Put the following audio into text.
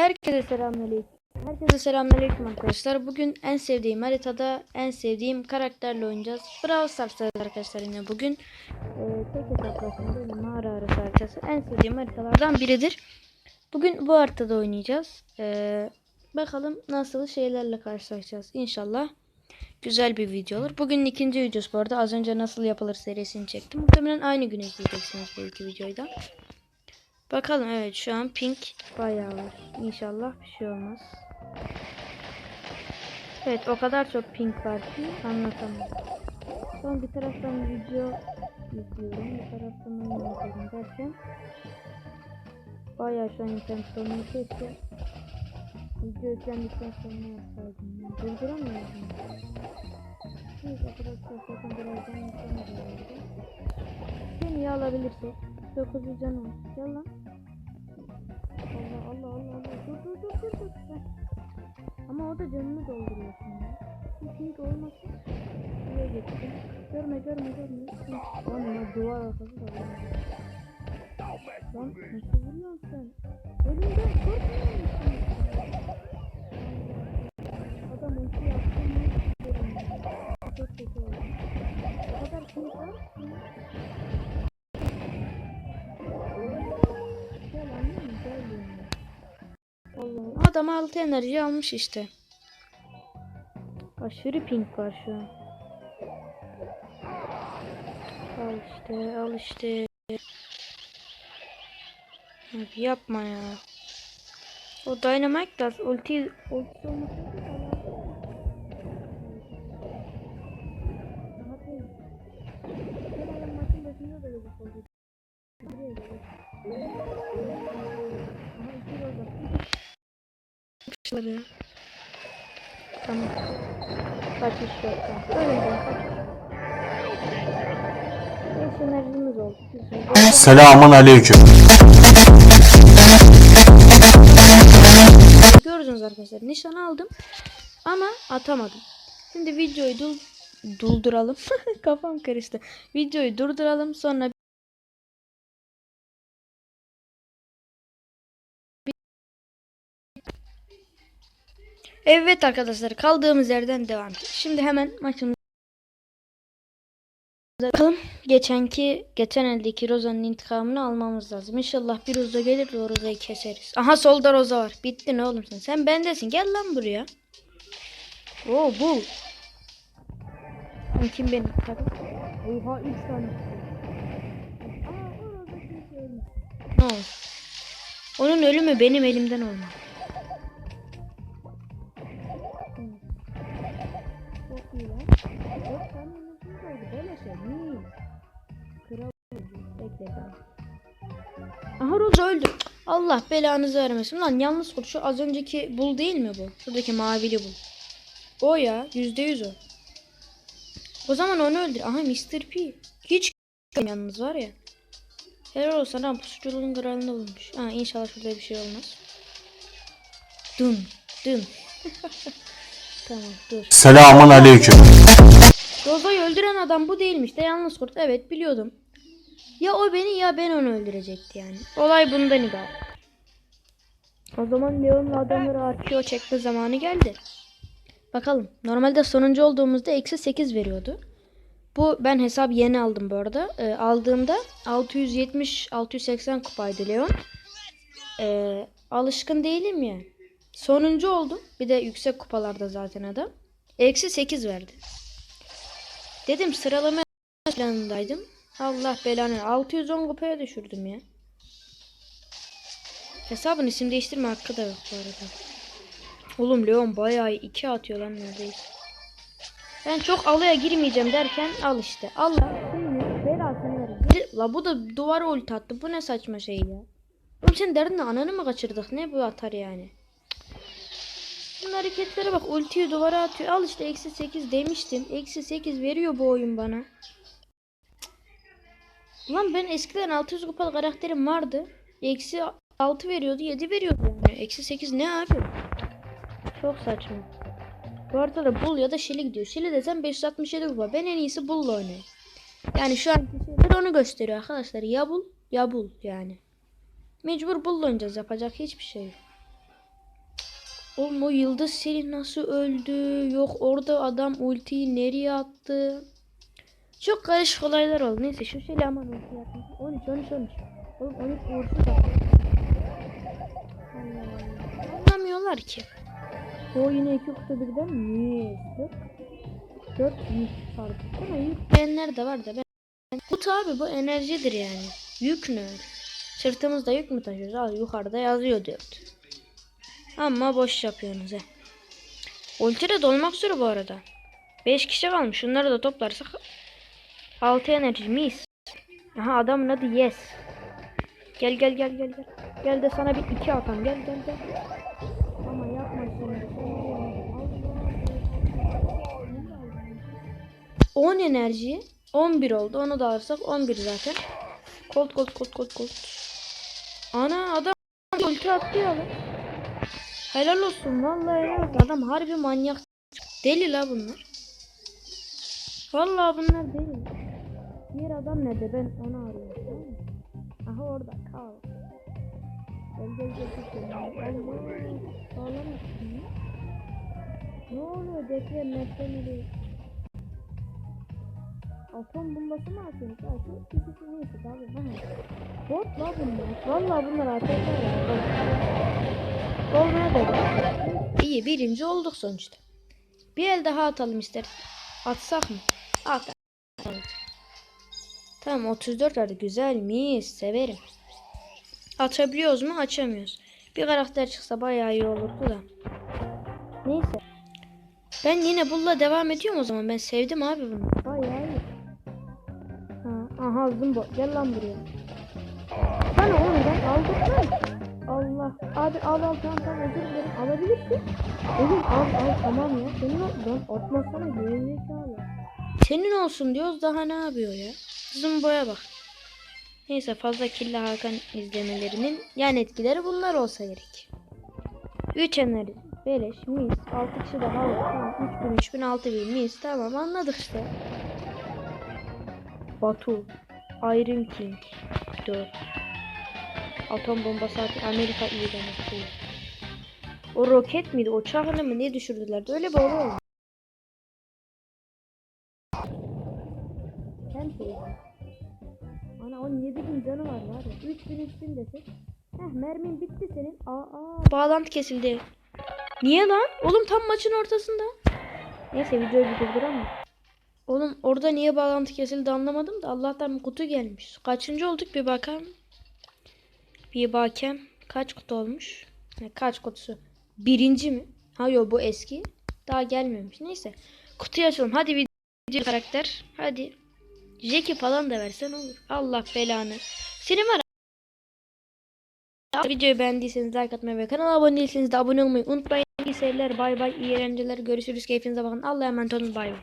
Herkese selamünaleyküm. Herkese selamünaleyküm arkadaşlar. Bugün en sevdiğim haritada en sevdiğim karakterle oynayacağız. Brawl Stars'ta arkadaşlar yine bugün. Ee, tek hesaplaşma böyle mağara arası haritası en sevdiğim haritalardan biridir. Bugün bu haritada oynayacağız. Ee, bakalım nasıl şeylerle karşılaşacağız. İnşallah güzel bir video olur. Bugün ikinci videosu bu arada. Az önce nasıl yapılır serisini çektim. Muhtemelen aynı gün izleyeceksiniz belki videoyu da. Bakalım evet şu an pink bayağı var. İnşallah bir şey olmaz. Evet o kadar çok pink var ki anlatamam. Son bir taraftan video izliyorum. Bir taraftan oynuyorum derken bayağı şu an internet sorunu keşke video yüklendikten sonra yapsaydım. ya. Durduramıyorum. Neyse arkadaşlar zaten birazdan yüklemeyeceğim. Seni alabilirsek 9 canı var. Gel lan. Allah Allah Allah Allah. Dur dur dur dur dur. Ama o da canını dolduruyor şimdi. Pink olmasın. Buraya geçtim. Görme görme görme. Onunla duvar arkası da var. Lan nasıl vuruyorsun sen? Ölümden korkmuyor musun? Adam adam 6 enerji almış işte. Aşırı pink var şu an. Al işte al işte. Abi yapma ya. O Dynamite ulti ulti olmasaydı Ya. Tamam. Yok. Ölümden. Güzel. Selamun aleyküm. Gördünüz arkadaşlar. Nişan aldım. Ama atamadım. Şimdi videoyu dul dulduralım. Kafam karıştı. Videoyu durduralım. Sonra Evet arkadaşlar kaldığımız yerden devam. Şimdi hemen maçımıza bakalım. Geçenki geçen eldeki Roza'nın intikamını almamız lazım. İnşallah bir Roza gelir o Roza'yı keseriz. Aha solda Roza var. Bittin oğlum sen. Sen bendesin. Gel lan buraya. Oo bu. Kim benim? Tabii. Oha 3 tane. Aa o Roza. Ne? Onun ölümü benim elimden olmalı. Roza öldü. Allah belanızı vermesin. Lan yalnız kurt şu az önceki bul değil mi bu? Şuradaki mavili bul. O ya. Yüzde yüz o. O zaman onu öldür. Aha Mr. P. Hiç yalnız var ya. Helal olsun ha pusuculuğun kralını bulmuş. Ha inşallah şurada bir şey olmaz. Dın dın. tamam dur. Selamun aleyküm. Roza'yı öldüren adam bu değilmiş de yalnız kurt. Evet biliyordum. Ya o beni ya ben onu öldürecekti yani. Olay bundan ibaret. O zaman Leon'la adamları arkeo çekme zamanı geldi. Bakalım. Normalde sonuncu olduğumuzda eksi 8 veriyordu. Bu ben hesap yeni aldım bu arada. Ee, aldığımda 670-680 kupaydı Leon. Ee, alışkın değilim ya. Sonuncu oldum. Bir de yüksek kupalarda zaten adam. Eksi 8 verdi. Dedim sıralama planındaydım. Allah belanı. 610 kupaya düşürdüm ya. Hesabın isim değiştirme hakkı da yok bu arada. Oğlum Leon bayağı iki atıyor lan neredeyse. Ben çok alaya girmeyeceğim derken al işte. Allah seni belasını verir. La bu da duvara ulti attı. Bu ne saçma şey ya. Oğlum sen derdin? Ananı mı kaçırdık? Ne bu atar yani? Bunun hareketlere bak. Ultiyi duvara atıyor. Al işte eksi 8 demiştim. Eksi 8 veriyor bu oyun bana. Ulan ben eskiden 600 kupalı karakterim vardı. Eksi 6 veriyordu 7 veriyordu yani. Eksi 8 ne abi? Çok saçma. Bu arada da Bull ya da Shelly gidiyor. Shelly desem 567 kupa. Ben en iyisi Bull'la oynayayım. Yani şu an şeyler onu gösteriyor arkadaşlar. Ya Bull ya Bull yani. Mecbur Bull'la oynayacağız. Yapacak hiçbir şey yok. Oğlum o yıldız seri nasıl öldü? Yok orada adam ultiyi nereye attı? Çok karışık olaylar oldu. Neyse şu şeyle aman ulti yapmış. 13 13 13. Oğlum 13 uğursuz attı. Anlamıyorlar ki. O yine iki kutu birden mi? 4 4 yük pardon. Ama yükleyenler de var da ben. Bu tabi bu enerjidir yani. Yük ne? Sırtımızda yük mü taşıyoruz? Al yukarıda yazıyor 4. Ama boş yapıyorsunuz he. Ulti de dolmak üzere bu arada. 5 kişi kalmış. Şunları da toplarsak 6 enerji mis. Aha adamın adı Yes. Gel gel gel gel gel. Gel de sana bir iki atam. Gel gel gel. Ama yapma şimdi. 10 enerji 11 oldu. Onu da alırsak 11 zaten. Kolt kolt kolt kolt kolt. Ana adam ulti attı ya lan. Helal olsun vallahi helal olsun. Adam harbi manyak. Deli la bunlar. Vallahi bunlar deli. Diğer adam nerede? Ben onu arıyorum. Aha orada. Kal. Gel gel gel gel. gel. Ne oluyor? Deprem oluyor. Atom bombası mı atıyorsun? Ya şu ikisi neyse abi. Aha. Bot la bunlar. Vallahi bunlar ya. Bot. Olmaya da İyi birinci olduk sonuçta. Bir el daha atalım ister. Atsak mı? At. Evet. Tamam 34 vardı. Güzelmiş. Severim. Açabiliyoruz mu? Açamıyoruz. Bir karakter çıksa bayağı iyi olurdu da. Neyse. Ben yine bulla devam ediyorum o zaman. Ben sevdim abi bunu. Aha Zumbo. Gel lan buraya. Bana onu ben aldım lan. Allah. Abi al al tamam tamam özür dilerim. Alabilirsin. Oğlum al al tamam ya. Senin. Lan atmasana gerizekalı. Senin olsun diyoruz daha ne yapıyor ya? Zumbo'ya bak. Neyse fazla Killa Hakan izlemelerinin yan etkileri bunlar olsa gerek. 3 enerji. Beleş, mis. 6 kişi daha var. Tamam. 3000, 3000, 6000 mis. Tamam anladık işte. Batu. Iron King. 4. Atom bombası atı Amerika iyi demek. O roket miydi? O çağını mı ne düşürdüler? Öyle bir olay oldu. Sen söyle. Ana 17 bin canı var var ya. 3000 3000 desek. Heh mermin bitti senin. Aa, aa. Bağlantı kesildi. Niye lan? Oğlum tam maçın ortasında. Neyse videoyu bir durduramam. Oğlum orada niye bağlantı kesildi anlamadım da Allah'tan bir kutu gelmiş. Kaçıncı olduk bir bakalım. Bir bakayım. Kaç kutu olmuş? Ne, kaç kutusu? Birinci mi? Ha yok bu eski. Daha gelmemiş. Neyse. Kutuyu açalım. Hadi video karakter. Hadi. Jackie falan da versen olur. Allah belanı. Senin var. Videoyu beğendiyseniz like atmayı ve kanala abone değilseniz de abone olmayı unutmayın. İyi seyirler. Bay bay. İyi eğlenceler. Görüşürüz. Keyfinize bakın. Allah'a emanet olun. Bay bay.